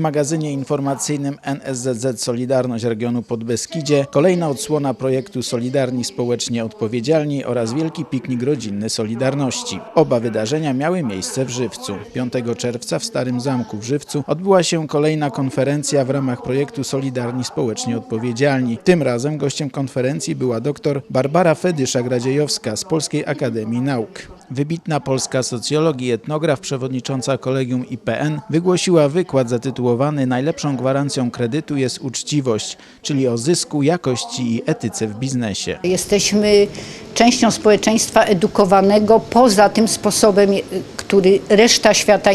magazynie informacyjnym NSZZ Solidarność Regionu Podbeskidzie kolejna odsłona projektu Solidarni Społecznie Odpowiedzialni oraz Wielki Piknik Rodzinny Solidarności. Oba wydarzenia miały miejsce w Żywcu. 5 czerwca w Starym Zamku w Żywcu odbyła się kolejna konferencja w ramach projektu Solidarni Społecznie Odpowiedzialni. Tym razem gościem konferencji była dr Barbara Fedysza-Gradziejowska z Polskiej Akademii Nauk. Wybitna polska socjolog i etnograf, przewodnicząca kolegium IPN, wygłosiła wykład zatytułowany Najlepszą gwarancją kredytu jest uczciwość, czyli o zysku, jakości i etyce w biznesie. Jesteśmy częścią społeczeństwa edukowanego poza tym sposobem, który reszta świata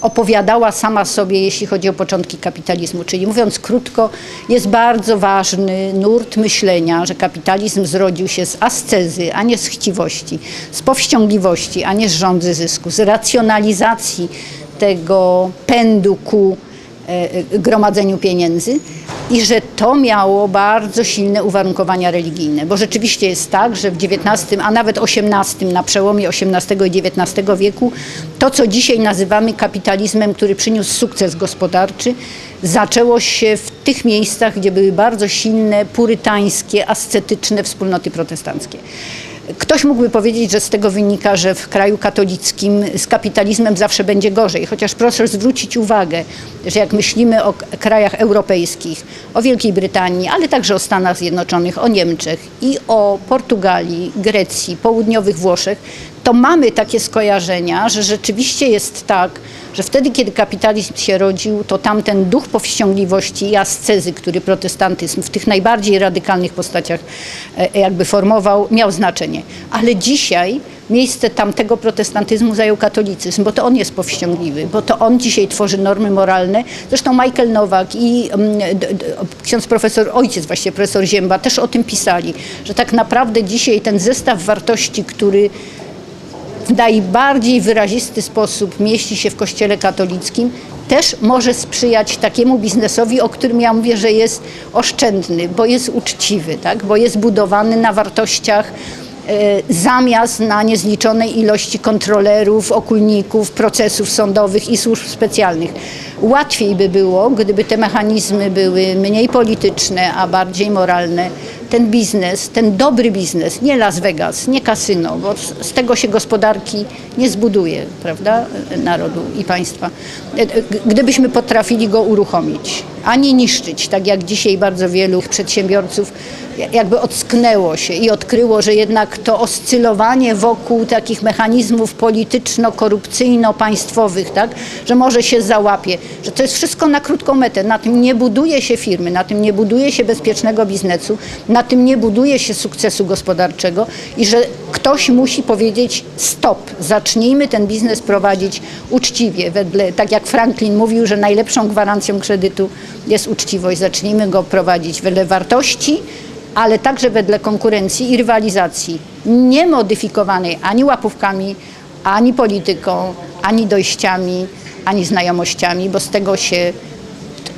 opowiadała sama sobie, jeśli chodzi o początki kapitalizmu. Czyli mówiąc krótko, jest bardzo ważny nurt myślenia, że kapitalizm zrodził się z ascezy, a nie z chciwości, z powściągliwości, a nie z rządzy zysku, z racjonalizacji tego pędu ku e, gromadzeniu pieniędzy i że to miało bardzo silne uwarunkowania religijne, bo rzeczywiście jest tak, że w XIX, a nawet XVIII, na przełomie XVIII i XIX wieku, to co dzisiaj nazywamy kapitalizmem, który przyniósł sukces gospodarczy, zaczęło się w tych miejscach, gdzie były bardzo silne, purytańskie, ascetyczne wspólnoty protestanckie. Ktoś mógłby powiedzieć, że z tego wynika, że w kraju katolickim z kapitalizmem zawsze będzie gorzej, chociaż proszę zwrócić uwagę, że jak myślimy o krajach europejskich, o Wielkiej Brytanii, ale także o Stanach Zjednoczonych, o Niemczech i o Portugalii, Grecji, południowych Włoszech, to mamy takie skojarzenia, że rzeczywiście jest tak, że wtedy, kiedy kapitalizm się rodził, to tamten duch powściągliwości i ascezy, który protestantyzm w tych najbardziej radykalnych postaciach e, jakby formował, miał znaczenie. Ale dzisiaj miejsce tamtego protestantyzmu zajął katolicyzm, bo to on jest powściągliwy, bo to on dzisiaj tworzy normy moralne. Zresztą Michael Nowak i mm, ksiądz profesor, ojciec właściwie profesor Zięba też o tym pisali, że tak naprawdę dzisiaj ten zestaw wartości, który w najbardziej wyrazisty sposób mieści się w Kościele katolickim, też może sprzyjać takiemu biznesowi, o którym ja mówię, że jest oszczędny, bo jest uczciwy, tak? bo jest budowany na wartościach e, zamiast na niezliczonej ilości kontrolerów, okulników, procesów sądowych i służb specjalnych. Łatwiej by było, gdyby te mechanizmy były mniej polityczne, a bardziej moralne. Ten biznes, ten dobry biznes, nie Las Vegas, nie kasyno, bo z- tego się gospodarki nie zbuduje, prawda, narodu i państwa. E, e, Gdybyśmy potrafili go uruchomić, a nie niszczyć, tak jak dzisiaj bardzo wielu przedsiębiorców jakby ocknęło się i odkryło, że jednak to oscylowanie wokół takich mechanizmów polityczno-korupcyjno-państwowych, tak, że może się załapie, że to jest wszystko na krótką metę. Na tym nie buduje się firmy, na tym nie buduje się bezpiecznego biznesu, na tym nie buduje się sukcesu gospodarczego i że ktoś musi powiedzieć stop, zacznijmy ten biznes prowadzić uczciwie, wedle, tak jak Franklin mówił, że najlepszą gwarancją kredytu jest uczciwość. Zacznijmy go prowadzić wedle wartości, ale także wedle konkurencji i rywalizacji, nie modyfikowanej ani łapówkami, ani polityką, ani dojściami, ani znajomościami, bo z tego się,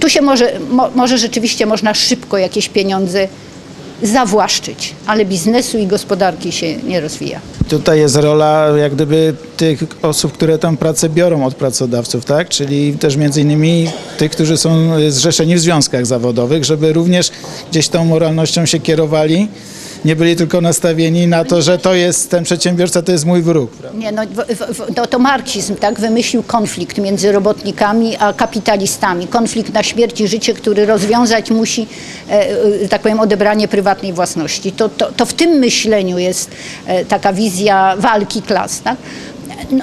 tu się może, mo, może rzeczywiście można szybko jakieś pieniądze zawłaszczyć, ale biznesu i gospodarki się nie rozwija. Tutaj jest rola jak gdyby tych osób, które tam pracę biorą od pracodawców, tak? Czyli też między innymi tych, którzy są zrzeszeni w związkach zawodowych, żeby również gdzieś tą moralnością się kierowali. Nie byli tylko nastawieni na to, że to jest ten przedsiębiorca, to jest mój wróg. Nie, no, w, w, to, to marksizm tak wymyślił konflikt między robotnikami a kapitalistami. Konflikt na śmierć i życie, który rozwiązać musi, e, e, tak powiem, odebranie prywatnej własności. To, to, to w tym myśleniu jest e, taka wizja walki klas. Tak?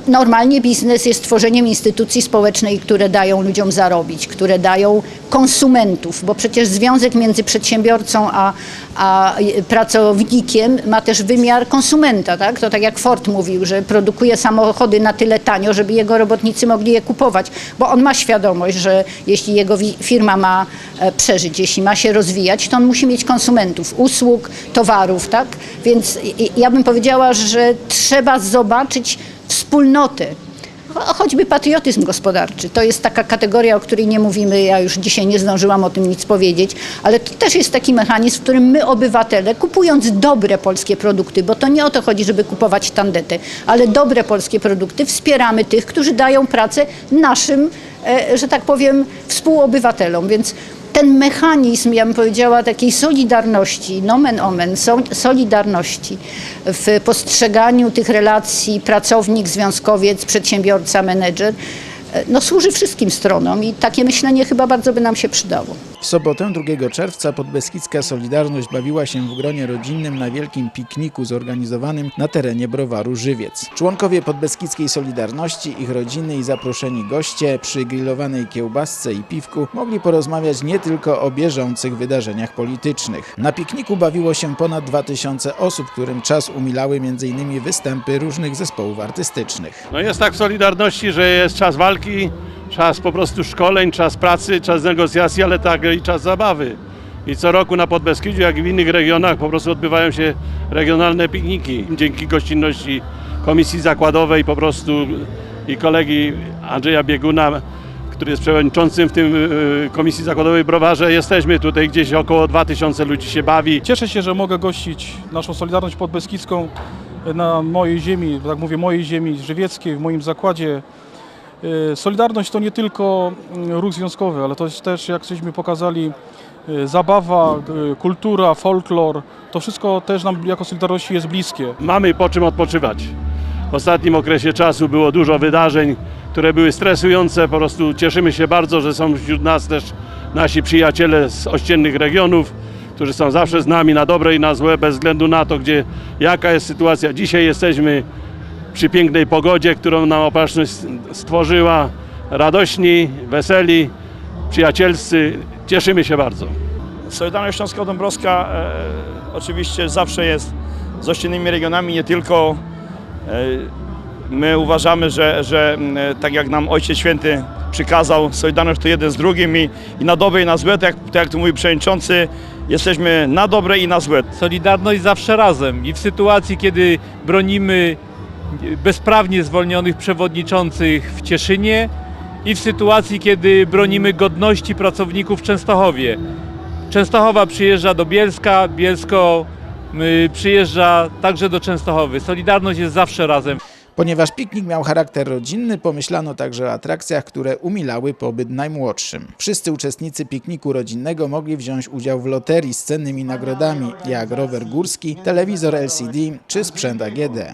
Normalnie biznes jest tworzeniem instytucji społecznej, które dają ludziom zarobić, które dają konsumentów, bo przecież związek między przedsiębiorcą a, a pracownikiem ma też wymiar konsumenta. Tak? To tak jak Ford mówił, że produkuje samochody na tyle tanio, żeby jego robotnicy mogli je kupować, bo on ma świadomość, że jeśli jego firma ma e, przeżyć, jeśli ma się rozwijać, to on musi mieć konsumentów, usług, towarów. Tak? Więc ja bym powiedziała, że trzeba zobaczyć wspólnotę. Cho- Choćby patriotyzm gospodarczy. To jest taka kategoria, o której nie mówimy. Ja już dzisiaj nie zdążyłam o tym nic powiedzieć, ale to też jest taki mechanizm, w którym my, obywatele, kupując dobre polskie produkty, bo to nie o to chodzi, żeby kupować tandetę, ale dobre polskie produkty, wspieramy tych, którzy dają pracę naszym e, że tak powiem, współobywatelom. Więc ten mechanizm, ja bym powiedziała, takiej solidarności, nomen omen, so, solidarności w postrzeganiu tych relacji pracownik, związkowiec, przedsiębiorca, menedżer, e, no, służy wszystkim stronom i takie myślenie chyba bardzo by nam się przydało. W sobotę 2 czerwca podbeskidzka Solidarność bawiła się w gronie rodzinnym na wielkim pikniku zorganizowanym na terenie browaru Żywiec. Członkowie podbeskidzkiej Solidarności, ich rodziny i zaproszeni goście przy grillowanej kiełbasce i piwku mogli porozmawiać nie tylko o bieżących wydarzeniach politycznych. Na pikniku bawiło się ponad 2000 osób, którym czas umilały m.in. występy różnych zespołów artystycznych. No jest tak w Solidarności, że jest czas walki, czas po prostu szkoleń, czas pracy, czas negocjacji, ale także i czas zabawy. I co roku na Podbeskidziu, jak i w innych regionach po prostu odbywają się regionalne pikniki. Dzięki gościnności Komisji Zakładowej po prostu i kolegi Andrzeja Bieguna, który jest przewodniczącym w tym y, Komisji Zakładowej Browarze, jesteśmy tutaj gdzieś około 2000 ludzi się bawi. Cieszę się, że mogę gościć naszą Solidarność Podbeskidzką na mojej ziemi, tak mówię, mojej ziemi żywieckiej, w moim zakładzie. E, Solidarność to nie tylko mm, ruch związkowy, ale to jest też, jak żeśmy pokazali, e, zabawa, e, kultura, folklor. To wszystko też nam jako Solidarności jest bliskie. mamy po czym odpoczywać. W ostatnim okresie czasu było dużo wydarzeń, które były stresujące. Po prostu cieszymy się bardzo, że są wśród nas też nasi przyjaciele z ościennych regionów, którzy są zawsze z nami na dobre i na złe, bez względu na to, gdzie jaka jest sytuacja. Dzisiaj jesteśmy przy pięknej pogodzie, którą nam opatrzność stworzyła. Radośni, weseli, przyjacielscy. Cieszymy się bardzo. Solidarność Śląsko-Dąbrowska e, oczywiście zawsze jest z ościennymi regionami, nie tylko. E, my uważamy, że, że e, tak jak nam Ojciec Święty przykazał, Solidarność to jeden z drugim i, i na dobre i na złe, tak jak, tak jak tu mówi przewodniczący, jesteśmy na dobre i na złe. Solidarność zawsze razem i w sytuacji, kiedy bronimy bezprawnie zwolnionych przewodniczących w Cieszynie i w sytuacji, kiedy bronimy godności pracowników w Częstochowie. Częstochowa przyjeżdża do Bielska, Bielsko y, przyjeżdża także do Częstochowy. Solidarność jest zawsze razem. Ponieważ piknik miał charakter rodzinny, pomyślano także o atrakcjach, które umilały pobyt najmłodszym. Wszyscy uczestnicy pikniku rodzinnego mogli wziąć udział w loterii z cennymi nagrodami, jak rower górski, telewizor LCD czy sprzęt AGD.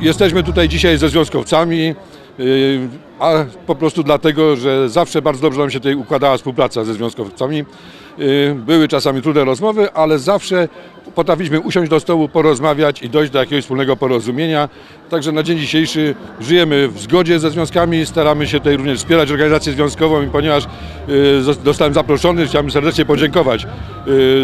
Jesteśmy tutaj dzisiaj ze związkowcami, yy, a po prostu dlatego, że zawsze bardzo dobrze nam się tutaj układała współpraca ze związkowcami. Yy, Były czasami trudne rozmowy, ale zawsze potrafiliśmy usiąść do stołu, porozmawiać i dojść do jakiegoś wspólnego porozumienia. Także na dzień dzisiejszy żyjemy w zgodzie ze związkami, staramy się tutaj również wspierać organizację związkową i ponieważ zos- zostałem zaproszony, chciałbym serdecznie podziękować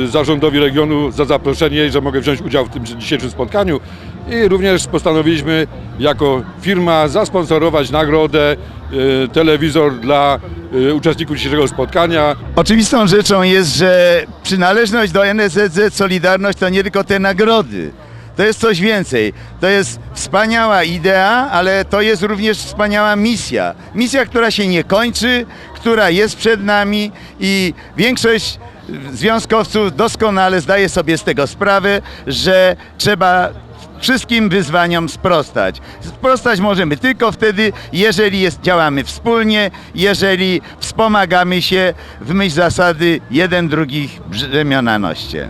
zarządowi regionu za zaproszenie i że mogę wziąć udział w tym dzisiejszym spotkaniu. I również postanowiliśmy jako firma zasponsorować nagrodę y, telewizor dla y, uczestników dzisiejszego spotkania. Oczywistą rzeczą jest, że przynależność do NSZZ Solidarność to nie tylko te nagrody. To jest coś więcej. To jest wspaniała idea, ale to jest również wspaniała misja. Misja, która się nie kończy, która jest przed nami i większość związkowców doskonale zdaje sobie z tego sprawę, że trzeba wszystkim wyzwaniom sprostać. Sprostać możemy tylko wtedy, jeżeli jest, działamy wspólnie, jeżeli wspomagamy się w myśl zasady jeden drugich brzemiona noście.